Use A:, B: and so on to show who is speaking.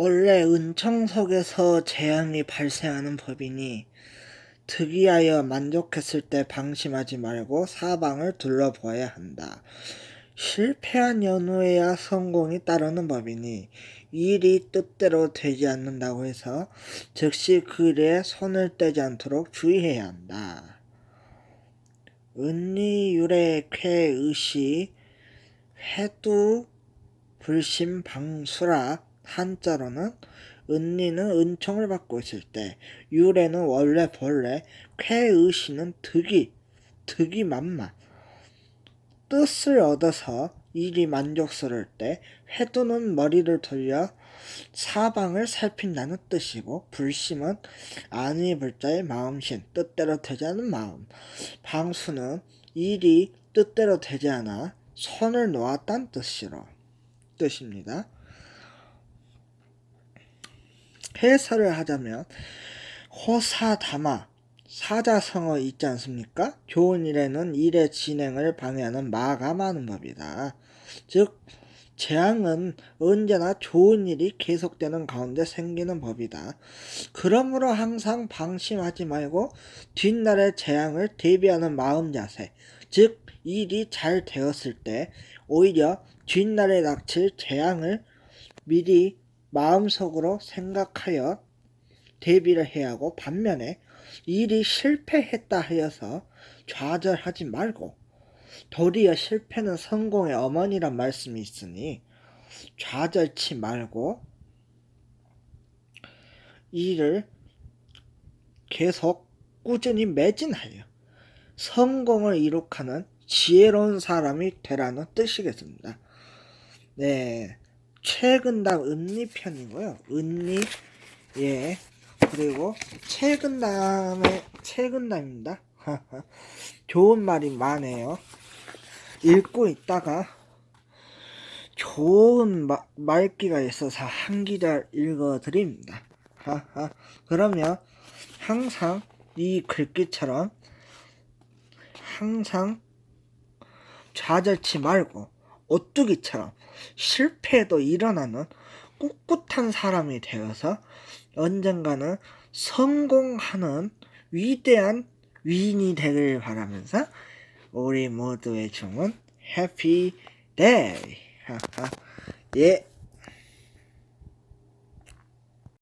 A: 원래 은청석에서 재앙이 발생하는 법이니 득이하여 만족했을 때 방심하지 말고 사방을 둘러보아야 한다. 실패한 연후에야 성공이 따르는 법이니 일이 뜻대로 되지 않는다고 해서 즉시 그 일에 손을 떼지 않도록 주의해야 한다. 은리유래 쾌의시 회두 불심 방수라 한자로는 은리는 은총을 받고 있을 때 유래는 원래 본래 쾌의시는 득이 득이 만만 뜻을 얻어서 일이 만족스러울 때 회두는 머리를 돌려 사방을 살핀다는 뜻이고 불심은 안위 불자의 마음신 뜻대로 되지 않은 마음. 방수는 일이 뜻대로 되지 않아 손을 놓았다는 뜻이로. 뜻입니다. 해설을 하자면 호사다마 사자성어 있지 않습니까? 좋은 일에는 일의 진행을 방해하는 많은 법이다. 즉 재앙은 언제나 좋은 일이 계속되는 가운데 생기는 법이다. 그러므로 항상 방심하지 말고 뒷날의 재앙을 대비하는 마음 자세, 즉 일이 잘 되었을 때 오히려 뒷날에 닥칠 재앙을 미리 마음속으로 생각하여 대비를 해야 하고 반면에 일이 실패했다 하여서 좌절하지 말고 도리어 실패는 성공의 어머니란 말씀이 있으니 좌절치 말고 일을 계속 꾸준히 매진하여 성공을 이룩하는 지혜로운 사람이 되라는 뜻이겠습니다. 네. 최근담 은리편이고요. 은리, 예. 그리고 최근담의 최근담입니다. 좋은 말이 많네요. 읽고 있다가 좋은 마, 말기가 있어서 한 기절 읽어드립니다. 그러면 항상 이 글귀처럼 항상 좌절치 말고 오뚜기처럼 실패도 일어나는 꿋꿋한 사람이 되어서 언젠가는 성공하는 위대한 위인이 되길 바라면서 우리 모두의 주문 해피 데이 예